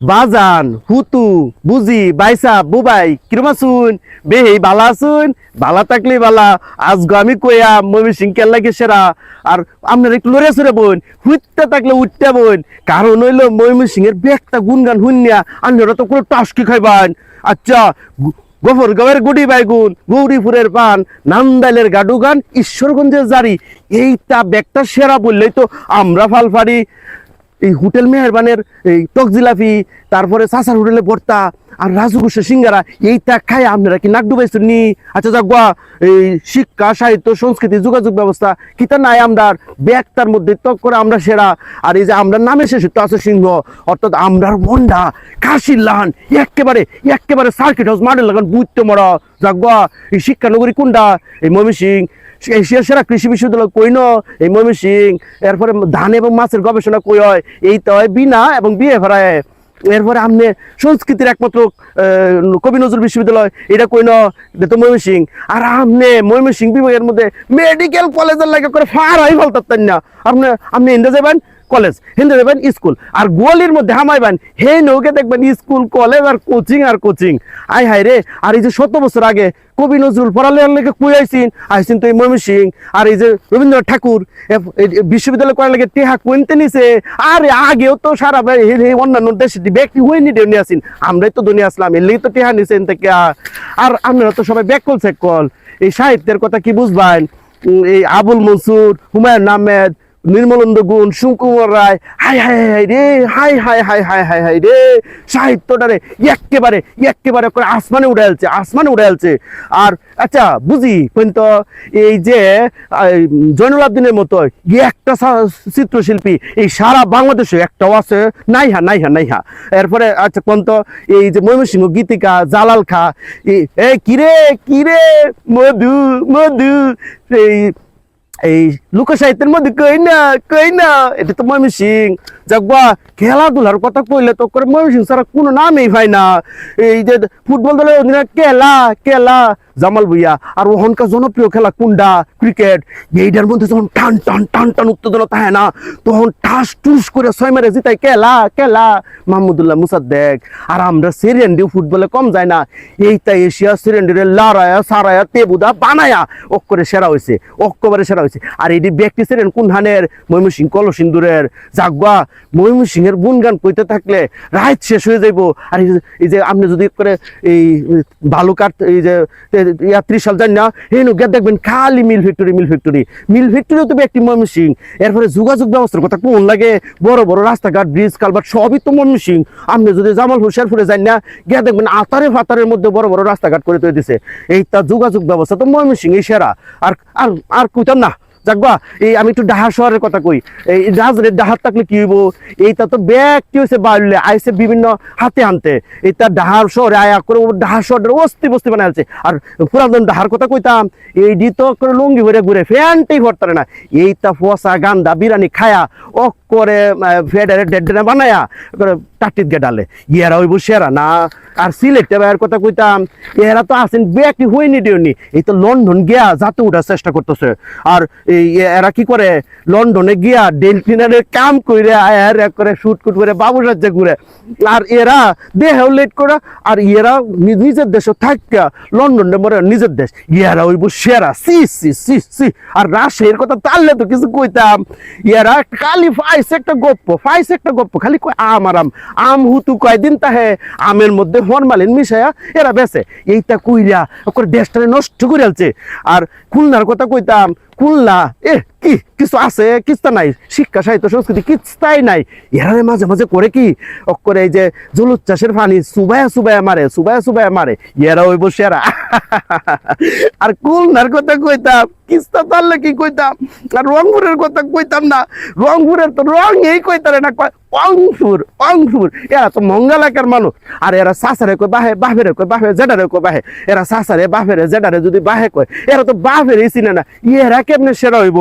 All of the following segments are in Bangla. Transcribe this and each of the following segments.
বাজান, হুতু, বুজি, বাইসা, বুবাই কিরম আসুন বেহি বালা আসুন বালা থাকলে বালা। আজগো আমি কইয়া মমি সিং কেল্লা সেরা। আর আপনার একটু লড়ে সরে বোন হুইতে থাকলে উঠতে বোন। কারণ হইল ময়মী সিং এর বেগটা গুনগান হুন্যা আপনারা তো কোনো টাস্কি খাইবান। আচ্ছা গোফর গাঁয়ের গুডি বাইগুন, গৌরীপুরের পান, নান্দাইলের গাডু গান, ঈশ্বরগঞ্জের জারি। এইটা ব্যাগটা সেরা বললেই তো আমরা ফালফারি। এই হোটেল মেহরবানের এই টক জিলাপি তারপরে সাসার হোটেলে ভর্তা আর রাজুগুসের সিঙ্গারা এইটা খাই আপনারা কি নাক ডুবাইছেন নি? আচ্ছা যাগুয়া এই শিক্ষা, সাহিত্য, সংস্কৃতি, যোগাযোগ ব্যবস্থা কিতা নাই আমরার? ব্যাগটার মধ্যে তক করে আমরা সেরা। আর এই যে আমরা নামে শেষে তো আছে সিংহ, অর্থাৎ আমরার মন্ডা, কাশির লাহান একেবারে একেবারে সার্কিট হাউস মাঠের লাগান বুঝতে মরা। যাগুয়া এই শিক্ষানগরী কোনটা? এই ময়মী সিং এশিয়া সেরা কৃষি বিশ্ববিদ্যালয় কই ন? এই ময়মী সিং এরপরে ধান এবং মাছের গবেষণা কই হয়? এই তো হয় বিনা এবং বিয়ে ভরায় এরপরে আপনি সংস্কৃতির একমাত্র কবি নজরুল বিশ্ববিদ্যালয়, এটা কই ন? তো ময়মী সিং আর আপনি ময়মনসিং বিভাগের মধ্যে মেডিকেল কলেজের লাগে করে ফার হয় ফলতার না আপনি আপনি ইন্ডিয়া যাবেন কলেজ, হিন্দু যাবেন স্কুল। আর গোয়ালির মধ্যে হামাইবেন হে নৌকে দেখবেন স্কুল, কলেজ আর কোচিং আর কোচিং। আই হাই রে, আর এই যে শত বছর আগে কবি নজরুল পড়ালেখার লেগে কই আইসিন? আইসিন তো এই ময়মী সিং আর এই যে রবীন্দ্রনাথ ঠাকুর বিশ্ববিদ্যালয় করার লাগে টেহা কুইনতে নিছে। আর আগেও তো সারা অন্যান্য দেশে ব্যক্তি হয়ে নিয়ে আসিন। আমরাই তো দুনিয়া আসলাম, এর লেগে তো টেহা নিছেন থেকে আর আপনারা তো সবাই ব্যাকল কল এই সাহিত্যের কথা কি বুঝবেন? এই আবুল মনসুর, হুমায়ুন আহমেদ নির্মলন্দ গুণ সুকুমার রায়, হাই হাই হাই রে, হাই হাই হাই হাই হাই হাই রে। সাহিত্যটারে একেবারে একেবারে করে আসমানে উড়ে আসমানে উড়ে আলছে। আর আচ্ছা বুঝি কিন্তু এই যে জয়নুল আবদিনের মতো একটা চিত্রশিল্পী এই সারা বাংলাদেশে একটাও আছে নাই হা নাই হা নাই হা এরপরে আচ্ছা কোন তো এই যে ময়মনসিংহ গীতিকা, জালাল খা, এই কিরে কিরে মধু মধু, এই এই লোক সাহিত্যের মধ্যে কই না কই না এটা তো ময়মী সিং যাকবা খেলাধুলার কথা কইলে তো করে ময়মী সিং ছাড়া কোনো নামই হয় না। এই যে ফুটবল দলের অধিনায়ক কেলা কেলা, জামাল ভুইয়া আর ওহনকার জনপ্রিয় খেলা কুন্ডা, ক্রিকেট। এইটার মধ্যে যখন টান টান টান টান উত্তেজনা থাকে না, তখন ঠাস টুস করে ছয় মেরে জিতাই কেলা কেলা। মাহমুদুল্লাহ মুসাদ্দেক। আর আমরা সেরেন্ডি ফুটবলে কম যায় না। এইটা এশিয়া সেরেন্ডিরে লারায়া সারায়া, তেবুদা বানায়া অক্করে সেরা হয়েছে অক্কবারে সেরা হয়েছে আর এটি ব্যক্তি সেরেন কোন ধানের ময়মনসিং কলসিন্দুরের। জাগুয়া ময়মনসিং এর গুনগান কইতে থাকলে রাত শেষ হয়ে যাইব। আর এই যে- আপনি যদি করে এই বালুকাট এই যে ইয়া ত্রিশাল যান না এই নো, গিয়ে দেখবেন খালি মিল ফ্যাক্টরি মিল ফ্যাক্টরি। মিল ফ্যাক্টরিও তো একটি ময়মনসিং এরপরে যোগাযোগ ব্যবস্থার কথা কোন লাগে? বড় বড় রাস্তাঘাট ব্রিজ কালভার্ট সবই তো ময়মনসিং আপনি যদি জামালপুর শেরপুরে যান না, গিয়ে দেখবেন আতারে ফাতারের মধ্যে বড় বড় রাস্তাঘাট করে তৈরি দিছে। এই তার যোগাযোগ ব্যবস্থা তো ময়মনসিং এই সেরা। আর আর আর কইতাম না যাকবা এই আমি একটু ডাহা শহরের কথা কই। এই রাজনের ডাহার থাকলে কি হইব? এইটা তো ব্যাগ কি হয়েছে বাড়লে আইসে বিভিন্ন হাতে আনতে এইটা ডাহার শহরে আয়া করে ডাহার শহরের অস্তি বস্তি বানাইছে আর পুরাতন ডাহার কথা কইতাম এই ডি তো করে লুঙ্গি ভরে ঘুরে ফ্যানটাই ভরতারে না। এইটা ফসা গান্দা বিরানি খায়া ও করে ফেডারে ডেডে বানায়া, করে টাটিত গে ডালে। ইয়েরা হইব সেরা না? আর সিলেক্টে বাইরের কথা কইতাম এরা তো আছেন ব্যাকি হইনি, দিওনি। এই তো লন্ডন গিয়া যাতে উঠার চেষ্টা করতেছে। আর এরা কি করে? লন্ডনে গিয়া ডেল ডেলফিনারের কাম কইরে আয়ার করে শুট কুট করে, বাবু রাজ্যে ঘুরে। আর এরা দেহেও লেট করে, আর এরা নিজের দেশে থাকিয়া লন্ডনে মরে নিজের দেশ। ইয়ারা হইব সেরা সি সি সি সি। আর রাশের কথা তাহলে তো কিছু কইতাম। ইয়ারা খালি ফাইস একটা গপ্প, ফাইস একটা গপ্প, খালি কয় আম আর আম। আম হুতু কয়দিন তাহে, আমের মধ্যে ফরমালিন মিশায়া এরা বেছে এইটা কইরা ওর দেশটারে নষ্ট করে আলছে। আর খুলনার কথা কইতাম খুলনা এ কি? কিছু আছে? কিস্তা নাই। শিক্ষা, সাহিত্য, সংস্কৃতি কিস্তাই নাই। এরারে মাঝে মাঝে করে কি? করে এই যে জলুদ চাষের পানি সুবায়া সুবায়া মারে, সুবায়া সুবায়া মারে। এরা ওই বসে আর খুলনার কথা কইতাম, কিস্তা তাহলে কি কইতাম? আর রংপুরের কথা কইতাম না। রংপুরের তো রং এই কইতারে না। কয় অংপুর অংপুর এরা তো মঙ্গলাকার মানুষ। আর এরা সাসারে কয়, বাহে বাহেরে কয় বাহে জেডারে কয়, বাহে। এরা সাসারে বাহেরে জেডারে যদি বাহে কয়, এরা তো বাহের চিনে না। এরা কেমনে সেরা হইব?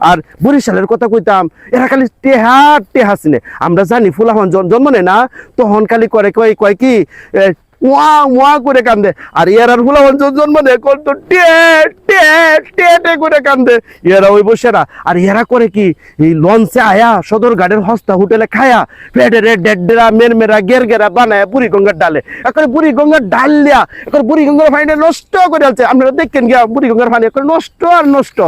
আর বরিশালের কথা কইতাম, এরা খালি টেহা টেহা আমরা জানি ফুলাহন জন- জন্ম নেয় না, তখন খালি করে কয় কয় কি ওয়া ওয়া করে কান্দে। আর এরার ফুলা অঞ্চল জন্ম নেয় কোন টে টে টে টে করে কান্দে। এরা ওই বসেরা আর এরা করে কি? এই লঞ্চে আয়া, সদর ঘাটের হস্তা হোটেলে খায়া, পেটে রে মের মেরা, গের গেরা বানায় বুড়ি গঙ্গার ডালে। এখন বুড়ি গঙ্গার ডাল লিয়া, এখন বুড়ি গঙ্গার পানিটা নষ্ট করে আছে আপনারা দেখেন গিয়া, বুড়ি গঙ্গার পানি এখন নষ্ট আর নষ্ট।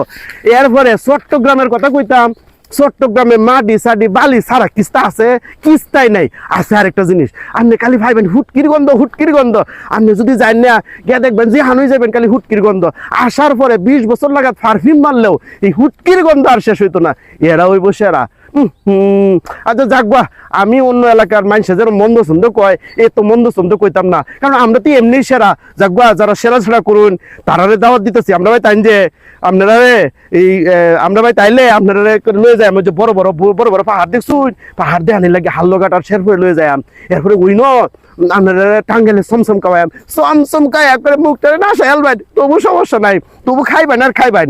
এরপরে চট্টগ্রামের কথা কইতাম চট্টগ্রামে মাটি সাডি বালি সারা কিস্তা আছে, কিস্তাই নাই। আছে আরেকটা জিনিস, আপনি কালি ভাইবেন হুটকির গন্ধ হুটকির গন্ধ। আপনি যদি যাই না, গিয়া দেখবেন যে হানুই যাবেন কালি হুটকির গন্ধ। আসার পরে বিশ বছর লাগাত পারফিউম মারলেও এই হুটকির গন্ধ আর শেষ হইতো না। এরা ওই বসে এরা। আচ্ছা যাকবা আমি অন্য এলাকার মানুষে যেন মন্দ ছন্দ কয়, এ তো মন্দ ছন্দ কইতাম না। কারণ আমরা তো এমনি সেরা যাকবা যারা সেরা সেরা করুন, তারারে দাওয়াত দিতেছি। আমরা ভাই তাই যে, আপনারা এই আমরা ভাই তাইলে আপনারা লয়ে যায় যে বড় বড় বড় বড় পাহাড় দেখছুন, পাহাড় দিয়ে আনি লাগে হাল্লো কাটার শের করে লয়ে যায় এরপরে ওই ন, আপনারা টাঙ্গেলে সমসম খাওয়াই সমসম খাই করে মুখটা না হেলবেন তবু সমস্যা নাই। তবু খাইবেন আর খাইবেন।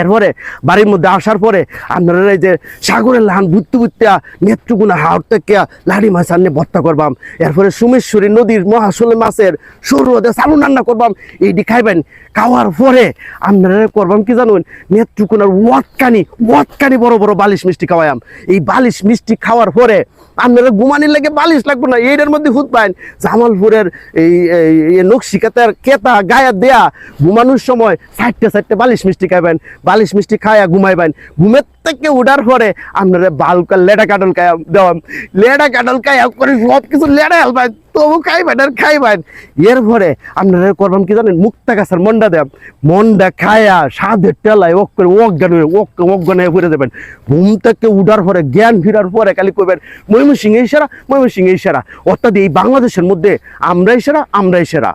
এরপরে বাড়ির মধ্যে আসার পরে আপনারা এই যে সাগরের লাহান বুঝতে বুঝতে নেত্রগুনা হাওড় থেকে লাড়ি মাছ আনিয়ে ভর্তা করবাম। এরপরে সুমেশ্বরী নদীর মহাশোলে মাছের সরু হতে চালু রান্না করবাম। এইটি খাইবেন। খাওয়ার পরে আপনারা করবাম কি জানুন? নেত্রকোনার ওয়াটকানি ওয়াটকানি বড় বড় বালিশ মিষ্টি খাওয়াইম এই বালিশ মিষ্টি খাওয়ার পরে আপনারা ঘুমানির লাগে বালিশ লাগবে না। এইটার মধ্যে হুত পাইন। জামালপুরের এই নকশিকাতার কেতা গায়ে দেয়া ঘুমানোর সময় চারটে চারটে বালিশ মিষ্টি খাইবেন। বালিশ মিষ্টি খাইয়া ঘুমাইবেন। ঘুমের থেকে উঠার পরে আপনারা বালকা লেডা কাটল খাইয়া দেওয়ান লেডা কাটল খাইয়া করে সব কিছু লেডা হেলবেন তবু খাইবেন আর খাইবেন। এর পরে আপনারা করবেন কি জানেন? মুক্তা গাছের মন্ডা দেব মন্ডা খায়া সাধের টেলায় ওক করে অজ্ঞান হয়ে, ওক, অজ্ঞান হয়ে পড়ে দেবেন ঘুম থেকে উঠার পরে, জ্ঞান ফিরার পরে খালি কইবেন, ময়মনসিংহ এই সেরা ময়মনসিংহ এই সেরা অর্থাৎ এই বাংলাদেশের মধ্যে আমরাই সেরা আমরাই সেরা।